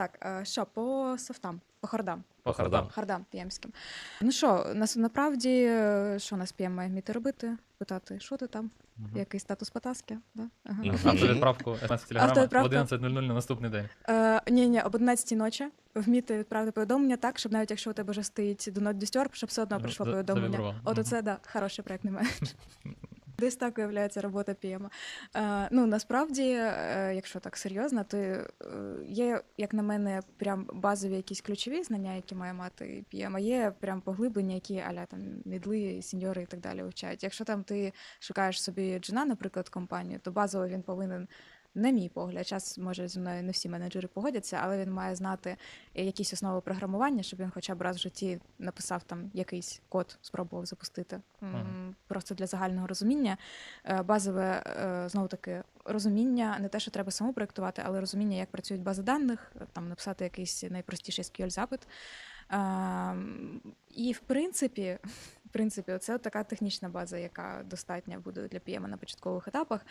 Так, е, що по софтам, по хардам, По хардам. хардам п'ємським. Ну що, нас насправді, е, що нас п'єм має вміти робити? Питати, що ти там? Мгм. Який статус потаски? Да? Ага. Автовідправку смс телеграма в 11.00 на наступний день. Е, ні, ні, об 11 ночі вміти відправити повідомлення так, щоб навіть якщо у тебе вже стоїть до not disturb, щоб все одно Ну, прийшло повідомлення. От оце, да, хороший проєктний менеджер. Десь так виявляється робота ПІМа. Е, ну, насправді, е, якщо так серйозно, то е, є, як на мене, прям базові якісь ключові знання, які має мати ПІМ, а є прям поглиблення, які аля там мідли, сіньори і так далі вивчають. Якщо там ти шукаєш собі джина, наприклад, компанію, то базово він повинен. На мій погляд, час може зі мною не всі менеджери погодяться, але він має знати якісь основи програмування, щоб він хоча б раз в житті написав там якийсь код, спробував запустити. Ага. Просто для загального розуміння. Е, Базове знову таки розуміння, не те, що треба саму проєктувати, але розуміння, як працюють бази даних, е, там написати якийсь найпростіший SQL-запит. Ем, І в принципі, в принципі, це така технічна база, яка достатня буде для PM на початкових етапах.